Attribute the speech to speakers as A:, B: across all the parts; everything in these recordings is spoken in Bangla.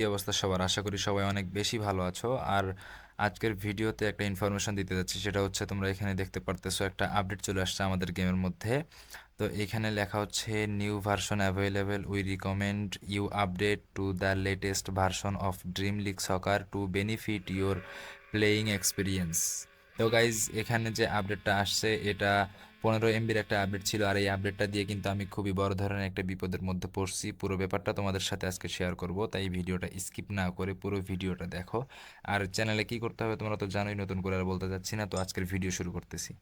A: কি অবস্থা সবার? আশা করি সবাই অনেক বেশি ভালো আছো। আর আজকের ভিডিওতে একটা ইনফরমেশন দিতে যাচ্ছি, সেটা হচ্ছে তোমরা এখানে দেখতে পারতেছো, একটা আপডেট চলে আসছে আমাদের গেমের মধ্যে। তো এখানে লেখা হচ্ছে new version available we recommend you update to the latest version of Dream League Soccer to benefit your playing experience তো গাইজ এখানে যে আপডেটটা আসছে, এটা পনেরো এমবির একটা আপডেট ছিল আর এই আপডেটটা দিয়ে কিন্তু আমি খুবই বড় ধরনের একটা বিপদের মধ্যে পড়ছি। পুরো ব্যাপারটা তোমাদের সাথে আজকে শেয়ার করব, তাই ভিডিওটা স্কিপ না করে পুরো ভিডিওটা দেখো। আর চ্যানেলে কি করতে হবে তোমরা তো জানোই, নতুন করে আর বলতে যাচ্ছি না, তো আজকের ভিডিও শুরু করতেছি।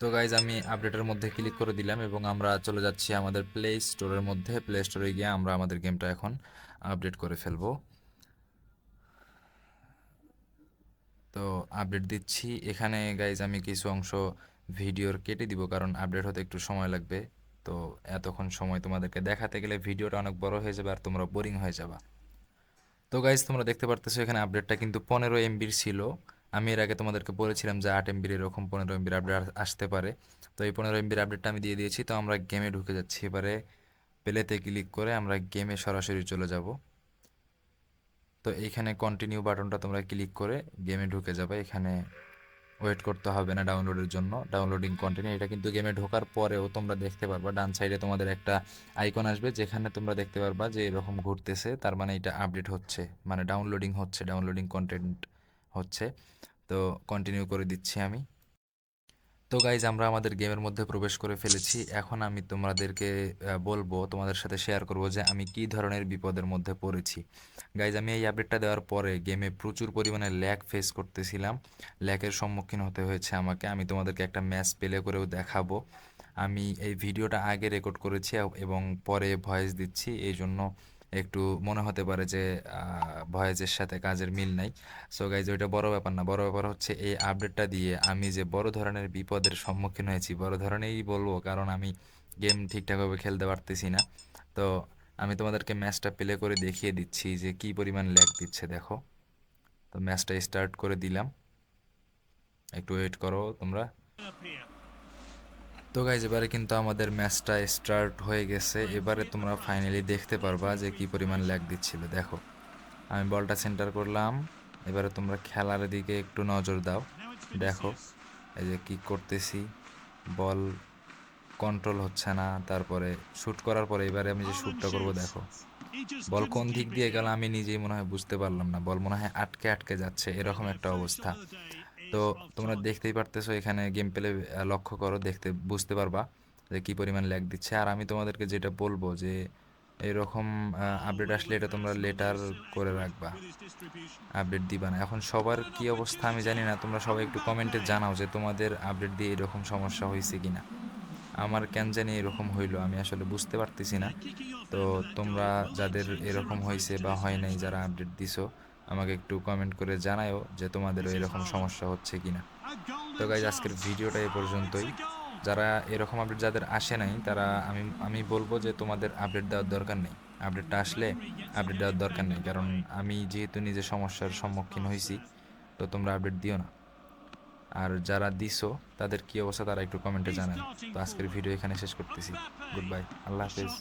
A: তো গাইজ আমি আপডেটের মধ্যে ক্লিক করে দিলাম এবং আমরা চলে যাচ্ছি আমাদের প্লে স্টোরের মধ্যে। প্লে স্টোরে গিয়ে আমরা আমাদের গেমটা এখন আপডেট করে ফেলব। তো আপডেট দিচ্ছি। এখানে গাইজ আমি কিছু অংশ ভিডিওর কেটে দিব, কারণ আপডেট হতে একটু সময় লাগবে। তো এতক্ষণ সময় তোমাদেরকে দেখাতে গেলে ভিডিওটা অনেক বড় হয়ে যাবে আর তোমরা বোরিং হয়ে যাবা। তো গাইজ তোমরা দেখতে পারতেছো এখানে আপডেটটা কিন্তু পনেরো এমবির ছিল। আমি এর আগে তোমাদেরকে বলেছিলাম যে আট এমবির এরকম পনেরো এমবির আপডেট আসতে পারে। তো এই পনেরো এমবির আপডেটটা আমি দিয়ে দিয়েছি। তো আমরা গেমে ঢুকে যাচ্ছি। এবারে প্লেতে ক্লিক করে আমরা গেমে সরাসরি চলে যাব। তো এইখানে কন্টিনিউ বাটনটা তোমরা ক্লিক করে গেমে ঢুকে যাবে। এখানে ওয়েট করতে হবে না ডাউনলোডের জন্য, ডাউনলোডিং কন্টিনিউ এটা কিন্তু গেমে ঢোকার পরেও তোমরা দেখতে পারবা। ডান সাইডে তোমাদের একটা আইকন আসবে, যেখানে তোমরা দেখতে পারবা যে এরকম ঘুরতেছে, তার মানে এটা আপডেট হচ্ছে মানে ডাউনলোডিং হচ্ছে ডাউনলোডিং কন্টেন্ট হচ্ছে। তো কন্টিনিউ করে দিচ্ছি আমি। তো গাইজ আমরা আমাদের গেমের মধ্যে প্রবেশ করে ফেলেছি। এখন আমি তোমাদেরকে বলব, তোমাদের সাথে শেয়ার করব যে আমি কি ধরনের বিপদের মধ্যে পড়েছি। গাইজ আমি এই আপডেটটা দেওয়ার পরে গেমে প্রচুর পরিমাণে ল্যাগ ফেস করতেছিলাম। ল্যাকের সম্মুখীন হতে হয়েছে আমাকে। আমি তোমাদেরকে একটা ম্যাচ প্লে করেও দেখাবো। আমি এই ভিডিওটা আগে রেকর্ড করেছি এবং পরে ভয়েস দিচ্ছি। এই জন্য একটু মনে হতে পারে যে ভয়েসের সাথে কাজের মিল নাই। সো গাইজ ওইটা বড় ব্যাপার না। বড় ব্যাপার হচ্ছে এই আপডেটটা দিয়ে আমি যে বড় ধরনের বিপদের সম্মুখীন হয়েছি, বড় ধরনেরই বলব, কারণ আমি গেম ঠিকঠাকভাবে খেলতে পারতেছি না। তো আমি তোমাদেরকে ম্যাচটা প্লে করে দেখিয়ে দিচ্ছি যে কি পরিমাণ ল্যাগ দিচ্ছে, দেখো। তো ম্যাচটা স্টার্ট করে দিলাম। একটু ওয়েট করো তোমরা। তো গাইজ এবারে কিন্তু আমাদের ম্যাচটা স্টার্ট হয়ে গেছে। এবারে তোমরা ফাইনালি দেখতে পারবা যে কি পরিমাণ ল্যাগ দিচ্ছিল। দেখো আমি বলটা সেন্টার করলাম। এবারে তোমরা খেলার দিকে একটু নজর দাও। দেখো এই যে কি করতেছি। বল কন্ট্রোল হচ্ছে না। তারপরে শ্যুট করার পরে এবারে আমি যে শ্যুটটা করব দেখো। বল কোন দিক দিয়ে গেল আমি নিজেই মনে হয় বুঝতে পারলাম না। বল মনে হয় আটকে আটকে যাচ্ছে। এরকম একটা অবস্থা। তো তোমরা দেখতেই পারতেছো এখানে গেম প্লে লক্ষ্য করো, দেখতে বুঝতে পারবা যে কি পরিমাণ ল্যাগ দিচ্ছে। আর আমি তোমাদেরকে যেটা বলব যে এরকম আপডেট আসলে এটা তোমরা লেটার করে রাখবা। আপডেট দিবা না। এখন সবার কি অবস্থা আমি জানি না। তোমরা সবাই একটু কমেন্টে জানাও যে তোমাদের আপডেট দিয়ে এরকম সমস্যা হয়েছে কিনা। আমার কেন জানি এরকম হইল, আমি আসলে বুঝতে পারতেছি না। তো তোমরা যাদের এরকম হয়েছে বা হয় নাই, যারা আপডেট দিছো আমাকে একটু কমেন্ট করে জানাও যে তোমাদেরও এরকম সমস্যা হচ্ছে কি না তো গাইজ আজকের ভিডিওটা এ পর্যন্তই। যারা এরকম আপডেট যাদের আসে নাই, তারা আমি আমি বলব যে তোমাদের আপডেট দেওয়ার দরকার নেই। আপডেটটা আসলে আপডেট দেওয়ার দরকার নেই। কারণ আমি যেহেতু নিজে সমস্যার সম্মুখীন হয়েছি তো তোমরা আপডেট দিও না। আর যারা দিছো, তাদের কি অবস্থা, তারা একটু কমেন্টে জানান। তো আজকের ভিডিও এখানে শেষ করতেছি। গুড বাই আল্লাহ হাফেজ।